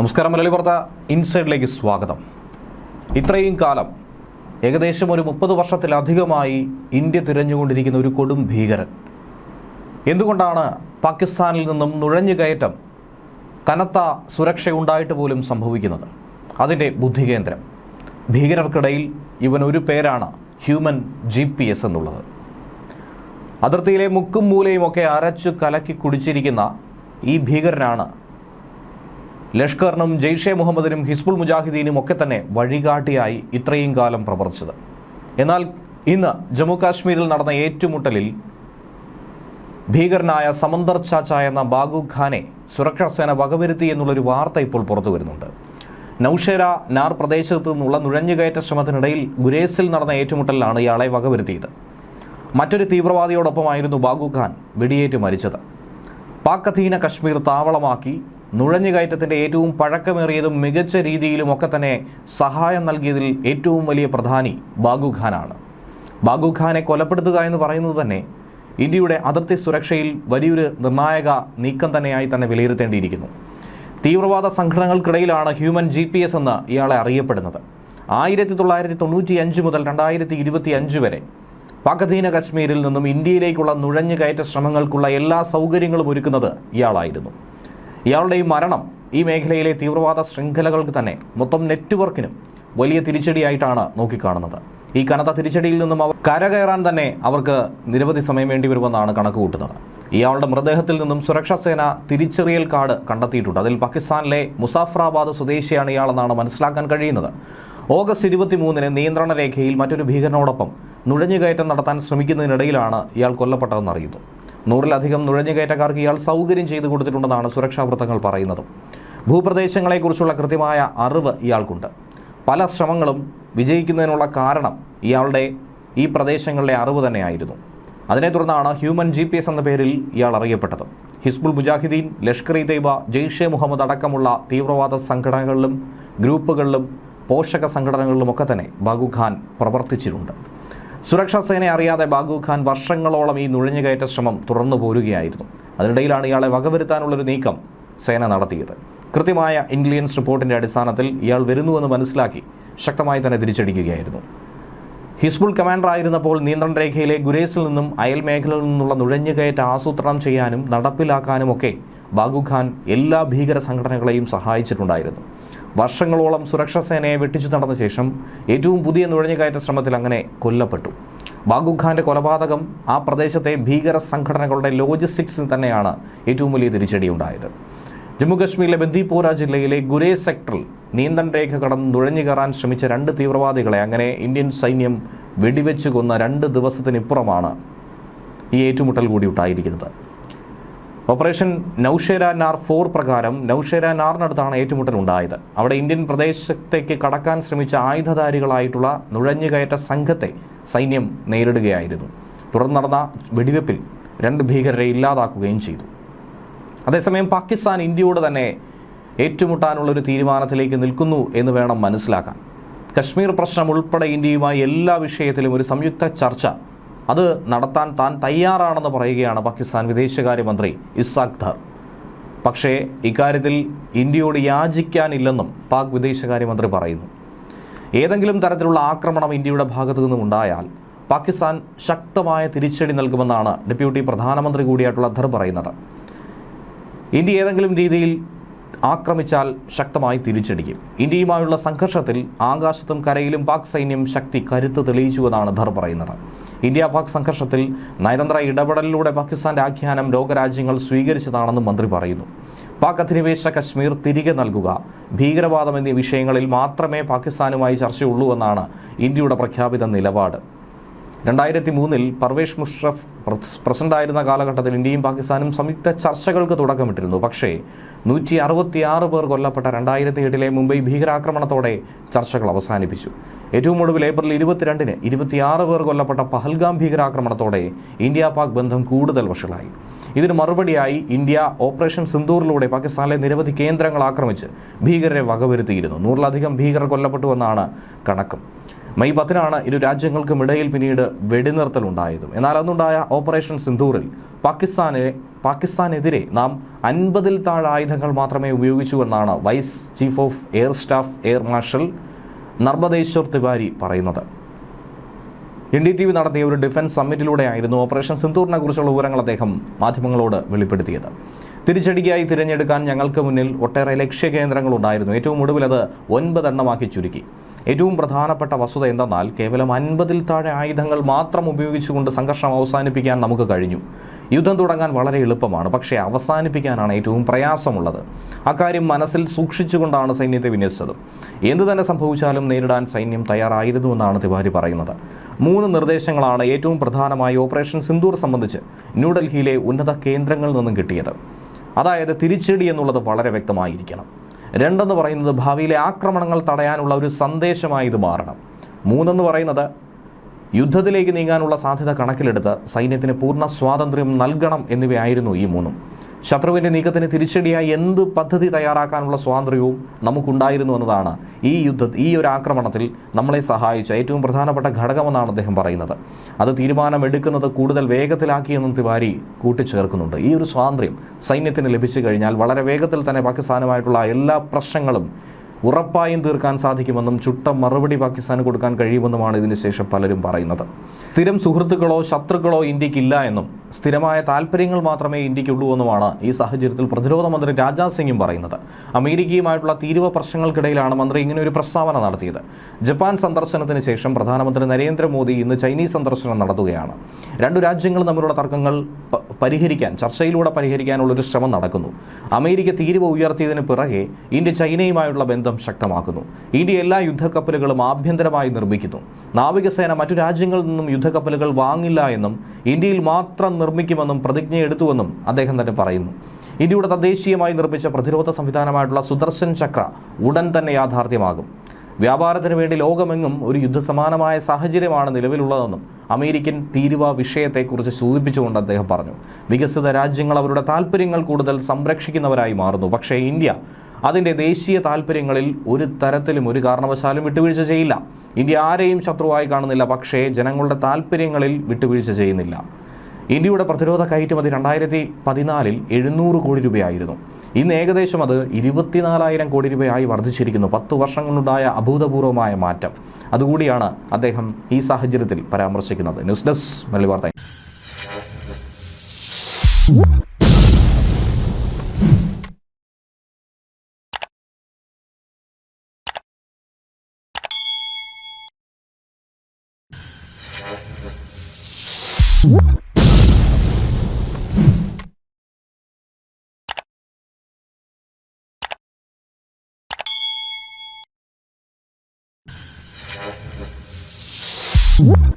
നമസ്കാരം മലയാളി വാർത്ത ഇൻസൈഡിലേക്ക് സ്വാഗതം. ഇത്രയും കാലം ഏകദേശം ഒരു മുപ്പത് വർഷത്തിലധികമായി ഇന്ത്യ തിരഞ്ഞുകൊണ്ടിരിക്കുന്ന ഒരു കൊടും ഭീകരൻ. എന്തുകൊണ്ടാണ് പാകിസ്ഥാനിൽ നിന്നും നുഴഞ്ഞുകയറ്റം കനത്ത സുരക്ഷയുണ്ടായിട്ട് പോലും സംഭവിക്കുന്നത്? അതിന്റെ ബുദ്ധികേന്ദ്രം. ഭീകരർക്കിടയിൽ ഇവൻ ഒരു പേരാണ് ഹ്യൂമൻ ജി പി എസ് എന്നുള്ളത്. അതിർത്തിയിലെ മുക്കും മൂലയും ഒക്കെ അരച്ചു കലക്കി കുടിച്ചിരിക്കുന്ന ഈ ഭീകരനാണ് ലഷ്കറിനും ജെയ്ഷെ മുഹമ്മദിനും ഹിസ്ബുൾ മുജാഹിദീനും ഒക്കെ തന്നെ വഴികാട്ടിയായി ഇത്രയും കാലം പ്രവർത്തിച്ചത്. എന്നാൽ ഇന്ന് ജമ്മു കാശ്മീരിൽ നടന്ന ഏറ്റുമുട്ടലിൽ ഭീകരനായ സമന്തർ ചാച്ച എന്ന ബാഗു ഖാനെ സുരക്ഷാ സേന വകവരുത്തി എന്നുള്ളൊരു വാർത്ത ഇപ്പോൾ പുറത്തു വരുന്നുണ്ട്. നൌഷേര നാർ പ്രദേശത്ത് നിന്നുള്ള നുഴഞ്ഞുകയറ്റ ശ്രമത്തിനിടയിൽ ഗുരേസിൽ നടന്ന ഏറ്റുമുട്ടലിലാണ് ഇയാളെ വകവരുത്തിയത്. മറ്റൊരു തീവ്രവാദിയോടൊപ്പമായിരുന്നു ബാഗു ഖാൻ വെടിയേറ്റ് മരിച്ചത്. പാക് അധീന കശ്മീർ താവളമാക്കി നുഴഞ്ഞുകയറ്റത്തിന്റെ ഏറ്റവും പഴക്കമേറിയതും മികച്ച രീതിയിലുമൊക്കെ തന്നെ സഹായം നൽകിയതിൽ ഏറ്റവും വലിയ പ്രധാനി ബാഗുഖാനാണ് ബാഗുഖാനെ ബാഗു ഖാനെ കൊലപ്പെടുത്തുക എന്ന് പറയുന്നത് തന്നെ ഇന്ത്യയുടെ അതിർത്തി സുരക്ഷയിൽ വലിയൊരു നിർണായക നീക്കം തന്നെയായി തന്നെ വിലയിരുത്തേണ്ടിയിരിക്കുന്നു. തീവ്രവാദ സംഘടനകൾക്കിടയിലാണ് ഹ്യൂമൻ ജി പി എസ് എന്ന് ഇയാളെ അറിയപ്പെടുന്നത്. ആയിരത്തി തൊള്ളായിരത്തി തൊണ്ണൂറ്റി അഞ്ച് മുതൽ രണ്ടായിരത്തി ഇരുപത്തി അഞ്ച് വരെ പാകധീന കശ്മീരിൽ നിന്നും ഇന്ത്യയിലേക്കുള്ള നുഴഞ്ഞുകയറ്റ ശ്രമങ്ങൾക്കുള്ള എല്ലാ സൗകര്യങ്ങളും ഒരുക്കുന്നത് ഇയാളായിരുന്നു. ഇയാളുടെ ഈ മരണം ഈ മേഖലയിലെ തീവ്രവാദ ശൃംഖലകൾക്ക് തന്നെ മൊത്തം നെറ്റ്വർക്കിനും വലിയ തിരിച്ചടിയായിട്ടാണ് നോക്കിക്കാണുന്നത്. ഈ കനത്ത തിരിച്ചടിയിൽ നിന്നും അവർ കരകയറാൻ തന്നെ അവർക്ക് നിരവധി സമയം വേണ്ടി വരുമെന്നാണ് കണക്ക് കൂട്ടുന്നത് ഇയാളുടെ മൃതദേഹത്തിൽ നിന്നും സുരക്ഷാ സേന തിരിച്ചറിയൽ കാർഡ് കണ്ടെത്തിയിട്ടുണ്ട്. അതിൽ പാകിസ്ഥാനിലെ മുസാഫറാബാദ് സ്വദേശിയാണ് ഇയാളെന്നാണ് മനസ്സിലാക്കാൻ കഴിയുന്നത്. ഓഗസ്റ്റ് ഇരുപത്തി മൂന്നിന് നിയന്ത്രണ രേഖയിൽ മറ്റൊരു ഭീകരനോടൊപ്പം നുഴഞ്ഞുകയറ്റം നടത്താൻ ശ്രമിക്കുന്നതിനിടയിലാണ് ഇയാൾ കൊല്ലപ്പെട്ടതെന്ന് അറിയുന്നു. നൂറിലധികം നുഴഞ്ഞുകയറ്റക്കാർക്ക് ഇയാൾ സൗകര്യം ചെയ്തു കൊടുത്തിട്ടുണ്ടെന്നാണ് സുരക്ഷാ വൃത്തങ്ങൾ പറയുന്നത്. ഭൂപ്രദേശങ്ങളെക്കുറിച്ചുള്ള കൃത്യമായ അറിവ് ഇയാൾക്കുണ്ട്. പല ശ്രമങ്ങളും വിജയിക്കുന്നതിനുള്ള കാരണം ഇയാളുടെ ഈ പ്രദേശങ്ങളിലെ അറിവ് തന്നെയായിരുന്നു. അതിനെ തുടർന്നാണ് ഹ്യൂമൻ ജി പി എസ് എന്ന പേരിൽ ഇയാൾ അറിയപ്പെട്ടത്. ഹിസ്ബുൾ മുജാഹിദ്ദീൻ ലഷ്കർ ഇ തൈബ ജെയ്ഷെ മുഹമ്മദ് അടക്കമുള്ള തീവ്രവാദ സംഘടനകളിലും ഗ്രൂപ്പുകളിലും പോഷക സംഘടനകളിലുമൊക്കെ തന്നെ ബാഗു ഖാൻ പ്രവർത്തിച്ചിട്ടുണ്ട്. സുരക്ഷാ സേനയെ അറിയാതെ ബാഗു ഖാൻ വർഷങ്ങളോളം ഈ നുഴഞ്ഞുകയറ്റ ശ്രമം തുടർന്നു പോരുകയായിരുന്നു. അതിനിടയിലാണ് ഇയാളെ വകവരുത്താനുള്ളൊരു നീക്കം സേന നടത്തിയത്. കൃത്യമായ ഇന്റലിജൻസ് റിപ്പോർട്ടിന്റെ അടിസ്ഥാനത്തിൽ ഇയാൾ വരുന്നുവെന്ന് മനസ്സിലാക്കി ശക്തമായി തന്നെ തിരിച്ചടിക്കുകയായിരുന്നു. ഹിസ്ബുൾ കമാൻഡർ ആയിരുന്നപ്പോൾ നിയന്ത്രണ രേഖയിലെ ഗുരേസിൽ നിന്നും അയൽ മേഖലയിൽ നിന്നുള്ള നുഴഞ്ഞുകയറ്റ ആസൂത്രണം ചെയ്യാനും നടപ്പിലാക്കാനുമൊക്കെ ബാഗു ഖാൻ എല്ലാ ഭീകര സംഘടനകളെയും സഹായിച്ചിട്ടുണ്ടായിരുന്നു. വർഷങ്ങളോളം സുരക്ഷാ സേനയെ വെട്ടിച്ചു നടന്ന ശേഷം ഏറ്റവും പുതിയ നുഴഞ്ഞുകയറ്റ ശ്രമത്തിൽ അങ്ങനെ കൊല്ലപ്പെട്ടു. ബാഗു ഖാന്റെ കൊലപാതകം ആ പ്രദേശത്തെ ഭീകര സംഘടനകളുടെ ലോജിസ്റ്റിക്സിൽ തന്നെയാണ് ഏറ്റവും വലിയ തിരിച്ചടിയുണ്ടായത്. ജമ്മുകശ്മീരിലെ ബന്ദിപ്പോര ജില്ലയിലെ ഗുരേ സെക്ടറിൽ നിയന്ത്രണ രേഖ കടന്ന് നുഴഞ്ഞു കയറാൻ ശ്രമിച്ച രണ്ട് തീവ്രവാദികളെ അങ്ങനെ ഇന്ത്യൻ സൈന്യം വെടിവെച്ച് കൊന്ന രണ്ട് ദിവസത്തിനിപ്പുറമാണ് ഈ ഏറ്റുമുട്ടൽ കൂടി ഉണ്ടായിരിക്കുന്നത്. ഓപ്പറേഷൻ നൌഷേര നാർ ഫോർ പ്രകാരം നൌഷേര നാറിനടുത്താണ് ഏറ്റുമുട്ടൽ ഉണ്ടായത്. അവിടെ ഇന്ത്യൻ പ്രദേശത്തേക്ക് കടക്കാൻ ശ്രമിച്ച ആയുധധാരികളായിട്ടുള്ള നുഴഞ്ഞുകയറ്റ സംഘത്തെ സൈന്യം നേരിടുകയായിരുന്നു. തുടർന്ന് നടന്ന വെടിവെപ്പിൽ രണ്ട് ഭീകരരെ ഇല്ലാതാക്കുകയും ചെയ്തു. അതേസമയം പാകിസ്ഥാൻ ഇന്ത്യയോട് തന്നെ ഏറ്റുമുട്ടാനുള്ള ഒരു തീരുമാനത്തിലേക്ക് നിൽക്കുന്നു എന്ന് വേണം മനസ്സിലാക്കാൻ. കശ്മീർ പ്രശ്നം ഉൾപ്പെടെ ഇന്ത്യയുമായി എല്ലാ വിഷയത്തിലും ഒരു സംയുക്ത ചർച്ച അത് നടത്താൻ താൻ തയ്യാറാണെന്ന് പറയുകയാണ് പാകിസ്ഥാൻ വിദേശകാര്യമന്ത്രി ഇസാഖ് ധർ. പക്ഷേ ഇക്കാര്യത്തിൽ ഇന്ത്യയോട് യാചിക്കാനില്ലെന്നും പാക് വിദേശകാര്യമന്ത്രി പറയുന്നു. ഏതെങ്കിലും തരത്തിലുള്ള ആക്രമണം ഇന്ത്യയുടെ ഭാഗത്തു നിന്നും ഉണ്ടായാൽ പാകിസ്ഥാൻ ശക്തമായ തിരിച്ചടി നൽകുമെന്നാണ് ഡെപ്യൂട്ടി പ്രധാനമന്ത്രി കൂടിയായിട്ടുള്ള ധർ പറയുന്നത്. ഇന്ത്യ ഏതെങ്കിലും രീതിയിൽ ആക്രമിച്ചാൽ ശക്തമായി തിരിച്ചടിക്കും. ഇന്ത്യയുമായുള്ള സംഘർഷത്തിൽ ആകാശത്തും കരയിലും പാക് സൈന്യം ശക്തി കരുത്ത് തെളിയിച്ചുവെന്നാണ് ധർ പറയുന്നത്. ഇന്ത്യ പാക് സംഘർഷത്തിൽ നയതന്ത്ര ഇടപെടലിലൂടെ പാകിസ്ഥാന്റെ ആഖ്യാനം ലോകരാജ്യങ്ങൾ സ്വീകരിച്ചതാണെന്നും മന്ത്രി പറയുന്നു. പാക് അധിനിവേശ കശ്മീർ തിരികെ നൽകുക ഭീകരവാദം എന്നീ വിഷയങ്ങളിൽ മാത്രമേ പാകിസ്ഥാനുമായി ചർച്ചയുള്ളൂ എന്നാണ് ഇന്ത്യയുടെ പ്രഖ്യാപിത നിലപാട്. രണ്ടായിരത്തി മൂന്നിൽ പർവേഷ് മുഷറഫ് പ്രസിഡന്റായിരുന്ന കാലഘട്ടത്തിൽ ഇന്ത്യയും പാകിസ്ഥാനും സംയുക്ത ചർച്ചകൾക്ക് തുടക്കമിട്ടിരുന്നു. പക്ഷേ നൂറ്റി അറുപത്തിയാറ് പേർ കൊല്ലപ്പെട്ട രണ്ടായിരത്തി എട്ടിലെ മുംബൈ ഭീകരാക്രമണത്തോടെ ചർച്ചകൾ അവസാനിപ്പിച്ചു. ഏറ്റവും ഒടുവിൽ ഏപ്രിൽ ഇരുപത്തിരണ്ടിന് ഇരുപത്തിയാറ് പേർ കൊല്ലപ്പെട്ട പഹൽഗാം ഭീകരാക്രമണത്തോടെ ഇന്ത്യ പാക് ബന്ധം കൂടുതൽ വഷളായി. ഇതിന് മറുപടിയായി ഇന്ത്യ ഓപ്പറേഷൻ സിന്ദൂറിലൂടെ പാകിസ്ഥാനിലെ നിരവധി കേന്ദ്രങ്ങൾ ആക്രമിച്ച് ഭീകരരെ വകവരുത്തിയിരുന്നു. നൂറിലധികം ഭീകരർ കൊല്ലപ്പെട്ടുവെന്നാണ് കണക്കും. മെയ് പത്തിനാണ് ഇരു രാജ്യങ്ങൾക്കും ഇടയിൽ പിന്നീട് വെടിനിർത്തലുണ്ടായതും എന്നാൽ അന്നുണ്ടായ ഓപ്പറേഷൻ സിന്ദൂറിൽ പാകിസ്ഥാനെ പാകിസ്ഥാനെതിരെ നാം അൻപതിൽ താഴെ ആയുധങ്ങൾ മാത്രമേ ഉപയോഗിച്ചു എന്നാണ് vice chief of air staff air marshal Narmadeshwar Tiwari പറയുന്നത്. എൻ ഡി ടി വി നടത്തിയ ഒരു ഡിഫൻസ് സമ്മിറ്റിലൂടെയായിരുന്നു ഓപ്പറേഷൻ സിന്ദൂറിനെ കുറിച്ചുള്ള വിവരങ്ങൾ അദ്ദേഹം മാധ്യമങ്ങളോട് വെളിപ്പെടുത്തിയത്. തിരിച്ചടിക്കായി തിരഞ്ഞെടുക്കാൻ ഞങ്ങൾക്ക് മുന്നിൽ ഒട്ടേറെ ലക്ഷ്യകേന്ദ്രങ്ങളുണ്ടായിരുന്നു ഏറ്റവും ഒടുവിൽ അത് ഒൻപതെണ്ണമാക്കി ചുരുക്കി. ഏറ്റവും പ്രധാനപ്പെട്ട വസ്തുത എന്തെന്നാൽ കേവലം അൻപതിൽ താഴെ ആയുധങ്ങൾ മാത്രം ഉപയോഗിച്ചുകൊണ്ട് സംഘർഷം അവസാനിപ്പിക്കാൻ നമുക്ക് കഴിഞ്ഞു. യുദ്ധം തുടങ്ങാൻ വളരെ എളുപ്പമാണ്. പക്ഷേ അവസാനിപ്പിക്കാനാണ് ഏറ്റവും പ്രയാസമുള്ളത്. അക്കാര്യം മനസ്സിൽ സൂക്ഷിച്ചുകൊണ്ടാണ് സൈന്യത്തെ വിന്യസിച്ചത്. എന്തു തന്നെ സംഭവിച്ചാലും നേരിടാൻ സൈന്യം തയ്യാറായിരുന്നുവെന്നാണ് തിവാരി പറയുന്നത്. മൂന്ന് നിർദ്ദേശങ്ങളാണ് ഏറ്റവും പ്രധാനമായി ഓപ്പറേഷൻ സിന്ദൂർ സംബന്ധിച്ച് ന്യൂഡൽഹിയിലെ ഉന്നത കേന്ദ്രങ്ങളിൽ നിന്നും കിട്ടിയത്. അതായത് തിരിച്ചടി എന്നുള്ളത് വളരെ വ്യക്തമായിരിക്കണം. രണ്ടെന്ന് പറയുന്നത് ഭാവിയിലെ ആക്രമണങ്ങൾ തടയാനുള്ള ഒരു സന്ദേശമായി ഇത് മാറണം. മൂന്നെന്ന് പറയുന്നത് യുദ്ധത്തിലേക്ക് നീങ്ങാനുള്ള സാധ്യത കണക്കിലെടുത്ത് സൈന്യത്തിന് പൂർണ സ്വാതന്ത്ര്യം നൽകണം എന്നിവയായിരുന്നു ഈ മൂന്നും. ശത്രുവിന്റെ നീക്കത്തിന് തിരിച്ചടിയായി എന്ത് പദ്ധതി തയ്യാറാക്കാനുള്ള സ്വാതന്ത്ര്യവും നമുക്കുണ്ടായിരുന്നു എന്നതാണ് ഈ യുദ്ധ ഈ ഒരു ആക്രമണത്തിൽ നമ്മളെ സഹായിച്ച ഏറ്റവും പ്രധാനപ്പെട്ട ഘടകമെന്നാണ് അദ്ദേഹം പറയുന്നത്. അത് തീരുമാനമെടുക്കുന്നത് കൂടുതൽ വേഗത്തിലാക്കിയെന്നും തിവാരി കൂട്ടിച്ചേർക്കുന്നുണ്ട്. ഈ ഒരു സ്വാതന്ത്ര്യം സൈന്യത്തിന് ലഭിച്ചു കഴിഞ്ഞാൽ വളരെ വേഗത്തിൽ തന്നെ പാകിസ്ഥാനുമായിട്ടുള്ള എല്ലാ പ്രശ്നങ്ങളും ഉറപ്പായും തീർക്കാൻ സാധിക്കുമെന്നും ചുട്ട മറുപടി പാകിസ്ഥാന് കൊടുക്കാൻ കഴിയുമെന്നുമാണ് ഇതിനുശേഷം പലരും പറയുന്നത്. സ്ഥിരം സുഹൃത്തുക്കളോ ശത്രുക്കളോ ഇന്ത്യക്കില്ല എന്നും സ്ഥിരമായ താല്പര്യങ്ങൾ മാത്രമേ ഇന്ത്യക്കുള്ളൂ എന്നുമാണ് ഈ സാഹചര്യത്തിൽ പ്രതിരോധ മന്ത്രി രാജ്നാഥ് സിംഗും പറയുന്നത്. അമേരിക്കയുമായിട്ടുള്ള തീരുവ പ്രശ്നങ്ങൾക്കിടയിലാണ് മന്ത്രി ഇങ്ങനെ ഒരു പ്രസ്താവന നടത്തിയത്. ജപ്പാൻ സന്ദർശനത്തിന് ശേഷം പ്രധാനമന്ത്രി നരേന്ദ്രമോദി ഇന്ന് ചൈനീസ് സന്ദർശനം നടത്തുകയാണ്. രണ്ടു രാജ്യങ്ങളും തമ്മിലുള്ള തർക്കങ്ങൾ പരിഹരിക്കാൻ ചർച്ചയിലൂടെ പരിഹരിക്കാനുള്ള ഒരു ശ്രമം നടക്കുന്നു. അമേരിക്ക തീരുവ ഉയർത്തിയതിന് പിറകെ ഇന്ത്യ ചൈനയുമായുള്ള ബന്ധം ശക്തമാക്കുന്നു. ഇന്ത്യ എല്ലാ യുദ്ധക്കപ്പലുകളും ആഭ്യന്തരമായി നിർമ്മിക്കുന്നു. നാവികസേന മറ്റു രാജ്യങ്ങളിൽ നിന്നും യുദ്ധക്കപ്പലുകൾ വാങ്ങില്ല എന്നും ഇന്ത്യയിൽ മാത്രം നിർമ്മിക്കുമെന്നും പ്രതിജ്ഞയെടുത്തുവെന്നും അദ്ദേഹം തന്നെ പറയുന്നു. ഇന്ത്യയുടെ തദ്ദേശീയമായി നിർമ്മിച്ച പ്രതിരോധ സംവിധാനമായിട്ടുള്ള സുദർശൻ ചക്ര ഉടൻ തന്നെ യാഥാർത്ഥ്യമാകും. വ്യാപാരത്തിന് വേണ്ടി ലോകമെങ്ങും ഒരു യുദ്ധസമാനമായ സാഹചര്യമാണ് നിലവിലുള്ളതെന്നും അമേരിക്കൻ തീരുവ വിഷയത്തെക്കുറിച്ച് സൂചിപ്പിച്ചുകൊണ്ട് അദ്ദേഹം പറഞ്ഞു. വികസിത രാജ്യങ്ങൾ അവരുടെ താല്പര്യങ്ങൾ കൂടുതൽ സംരക്ഷിക്കുന്നവരായി മാറുന്നു. പക്ഷേ ഇന്ത്യ അതിന്റെ ദേശീയ താല്പര്യങ്ങളിൽ ഒരു തരത്തിലും ഒരു കാരണവശാലും വിട്ടുവീഴ്ച ചെയ്യില്ല. ഇന്ത്യ ആരെയും ശത്രുവായി കാണുന്നില്ല. പക്ഷേ ജനങ്ങളുടെ താല്പര്യങ്ങളിൽ വിട്ടുവീഴ്ച ചെയ്യുന്നില്ല. ഇന്ത്യയുടെ പ്രതിരോധ കയറ്റുമതി രണ്ടായിരത്തി പതിനാലിൽ എഴുന്നൂറ് കോടി രൂപയായിരുന്നു. ഇന്ന് ഏകദേശം അത് ഇരുപത്തിനാലായിരം കോടി രൂപയായി വർദ്ധിച്ചിരിക്കുന്നു. പത്ത് വർഷം കൊണ്ടുണ്ടായ അഭൂതപൂർവമായ മാറ്റം. അതുകൂടിയാണ് അദ്ദേഹം ഈ സാഹചര്യത്തിൽ പരാമർശിക്കുന്നത്. ന്യൂസ് ഡെസ്ക് മലയാളി വാർത്ത. Whoop.